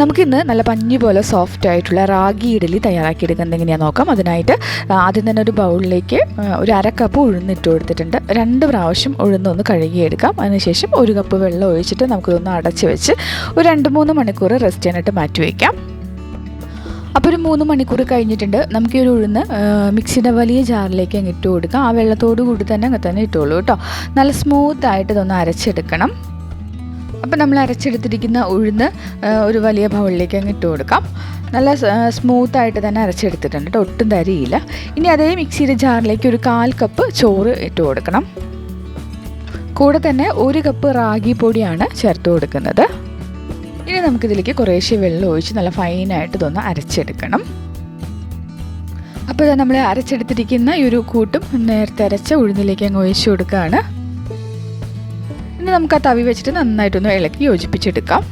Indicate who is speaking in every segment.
Speaker 1: നമുക്കിന്ന് നല്ല പഞ്ഞി പോലെ സോഫ്റ്റ് ആയിട്ടുള്ള റാഗി ഇഡലി തയ്യാറാക്കിയെടുക്കുന്നത് എങ്ങനെയാണെന്ന് നോക്കാം. അതിനായിട്ട് ആദ്യം തന്നെ ഒരു ബൗളിലേക്ക് ഒരു അര കപ്പ് ഉഴുന്നിട്ട് കൊടുത്തിട്ടുണ്ട്. രണ്ട് പ്രാവശ്യം ഉഴുന്നൊന്ന് കഴുകിയെടുക്കാം. അതിനുശേഷം ഒരു കപ്പ് വെള്ളം ഒഴിച്ചിട്ട് നമുക്കിതൊന്ന് അടച്ച് വെച്ച് ഒരു രണ്ട് മൂന്ന് മണിക്കൂർ റെസ്റ്റ് ചെയ്യാനായിട്ട് മാറ്റി വയ്ക്കാം അപ്പോൾ ഒരു മൂന്ന് മണിക്കൂർ കഴിഞ്ഞിട്ടുണ്ട്. നമുക്ക് ഈ ഒരു ഉഴുന്ന് മിക്സിയുടെ വലിയ ജാറിലേക്ക് അങ്ങ് ഇട്ട് കൊടുക്കാം. ആ വെള്ളത്തോട് കൂടി തന്നെ അങ്ങ് തന്നെ ഇട്ടുള്ളൂ കേട്ടോ. നല്ല സ്മൂത്ത് ആയിട്ട് ഇതൊന്ന് അരച്ചെടുക്കണം. അപ്പോൾ നമ്മൾ അരച്ചെടുത്തിരിക്കുന്ന ഉഴുന്ന് ഒരു വലിയ ബൗളിലേക്ക് അങ്ങ് ഇട്ട് കൊടുക്കാം. നല്ല സ്മൂത്തായിട്ട് തന്നെ അരച്ചെടുത്തിട്ടുണ്ട് കേട്ടോ ഒട്ടും തരിയില്ല. ഇനി അതേ മിക്സിയുടെ ജാറിലേക്ക് ഒരു കാൽ കപ്പ് ചോറ് ഇട്ട് കൊടുക്കണം. കൂടെ തന്നെ ഒരു കപ്പ് റാഗി പൊടിയാണ് ചേർത്ത് കൊടുക്കുന്നത്. ഇനി നമുക്കിതിലേക്ക് കുറേശ്ശെ വെള്ളം ഒഴിച്ച് നല്ല ഫൈനായിട്ട് ഇതൊന്ന് അരച്ചെടുക്കണം. അപ്പോൾ നമ്മൾ അരച്ചെടുത്തിരിക്കുന്ന ഈ ഒരു കൂട്ടും നേരത്തെ അരച്ച ഉഴുന്നിലേക്ക് അങ്ങ് ഒഴിച്ചു കൊടുക്കുകയാണ്. ഇനി നമുക്ക് ആ തവി വെച്ചിട്ട് നന്നായിട്ടൊന്ന് ഇളക്കി യോജിപ്പിച്ചെടുക്കാം.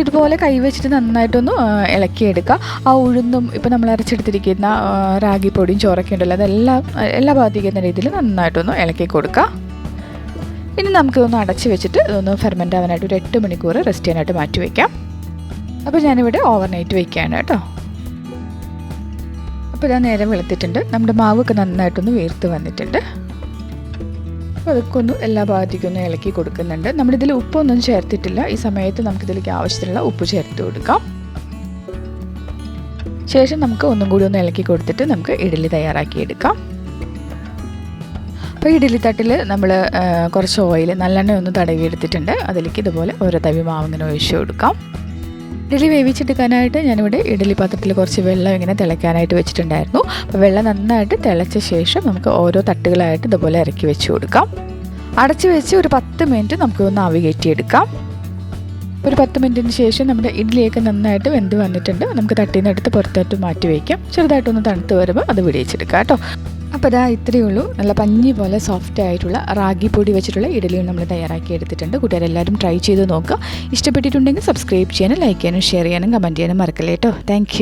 Speaker 1: ഇതുപോലെ കൈ വെച്ചിട്ട് നന്നായിട്ടൊന്ന് ഇളക്കിയെടുക്കുക ആ ഉഴുന്നും ഇപ്പോൾ നമ്മൾ അരച്ചെടുത്തിരിക്കുന്ന റാഗി പൊടിയും ചോറൊക്കെ ഉണ്ടല്ലോ അതെല്ലാം എല്ലാ ഭാഗത്തേക്കുന്ന രീതിയിൽ നന്നായിട്ടൊന്ന് ഇളക്കി കൊടുക്കുക ഇനി നമുക്കിതൊന്ന് അടച്ച് വെച്ചിട്ട് ഇതൊന്ന് ഫെർമെന്റ് ആവാനായിട്ട് ഒരു എട്ട് മണിക്കൂർ റെസ്റ്റ് ചെയ്യാനായിട്ട് മാറ്റി വയ്ക്കാം അപ്പോൾ ഞാനിവിടെ ഓവർനൈറ്റ് വയ്ക്കുകയാണ് കേട്ടോ. അപ്പോൾ ഞാൻ നേരെ വെളുത്തിട്ടുണ്ട്. നമ്മുടെ മാവൊക്കെ നന്നായിട്ടൊന്ന് വീർത്ത് വന്നിട്ടുണ്ട്. അപ്പോൾ അതൊക്കെ ഒന്ന് എല്ലാ ഭാഗത്തേക്കും ഒന്ന് ഇളക്കി കൊടുക്കുന്നുണ്ട്. നമ്മളിതിൽ ഉപ്പൊന്നും ചേർത്തിട്ടില്ല. ഈ സമയത്ത് നമുക്കിതിലേക്ക് ആവശ്യത്തിനുള്ള ഉപ്പ് ചേർത്ത് കൊടുക്കാം. ശേഷം നമുക്ക് ഒന്നും കൂടി ഒന്ന് ഇളക്കി കൊടുത്തിട്ട് നമുക്ക് ഇഡലി തയ്യാറാക്കിയെടുക്കാം അപ്പോൾ ഇഡലി തട്ടിൽ നമ്മൾ കുറച്ച് ഓയിൽ നല്ലെണ്ണ ഒന്ന് തടവി എടുത്തിട്ടുണ്ട് അതിലേക്ക് ഇതുപോലെ ഓരോ തവി മാവ് ഇങ്ങനെ ഒഴിച്ചു കൊടുക്കാം. ഇഡലി വേവിച്ചെടുക്കാനായിട്ട് ഞാനിവിടെ ഇഡലി പാത്രത്തിൽ കുറച്ച് വെള്ളം ഇങ്ങനെ തിളയ്ക്കാനായിട്ട് വെച്ചിട്ടുണ്ടായിരുന്നു. അപ്പോൾ വെള്ളം നന്നായിട്ട് തിളച്ച ശേഷം നമുക്ക് ഓരോ തട്ടുകളായിട്ട് ഇതുപോലെ ഇറക്കി വെച്ച് കൊടുക്കാം. അടച്ച് വെച്ച് ഒരു പത്ത് മിനിറ്റ് നമുക്ക് ഒന്ന് ആവി കയറ്റിയെടുക്കാം. ഒരു പത്ത് മിനിറ്റിന് ശേഷം നമ്മുടെ ഇഡ്ഡലിയൊക്കെ നന്നായിട്ട് വെന്ത് വന്നിട്ടുണ്ട്. നമുക്ക് തട്ടിൽ എടുത്ത് പുറത്തോട്ട് മാറ്റി വയ്ക്കാം ചെറുതായിട്ടൊന്ന് തണുത്ത് വരുമ്പോൾ അത് വിടിയിച്ചെടുക്കാം കേട്ടോ. അപ്പോൾ ഇതാ ഇത്രയേ ഉള്ളൂ. നല്ല പഞ്ഞി പോലെ സോഫ്റ്റ് ആയിട്ടുള്ള റാഗി പൊടി വെച്ചിട്ടുള്ള ഇഡലിയും നമ്മൾ തയ്യാറാക്കി എടുത്തിട്ടുണ്ട്. കൂട്ടുകാരെല്ലാവരും ട്രൈ ചെയ്ത് നോക്കുക. ഇഷ്ടപ്പെട്ടിട്ടുണ്ടെങ്കിൽ സബ്സ്ക്രൈബ് ചെയ്യാനും ലൈക്ക് ചെയ്യാനും ഷെയർ ചെയ്യാനും കമന്റ് ചെയ്യാനും മറക്കല്ലേ കേട്ടോ താങ്ക്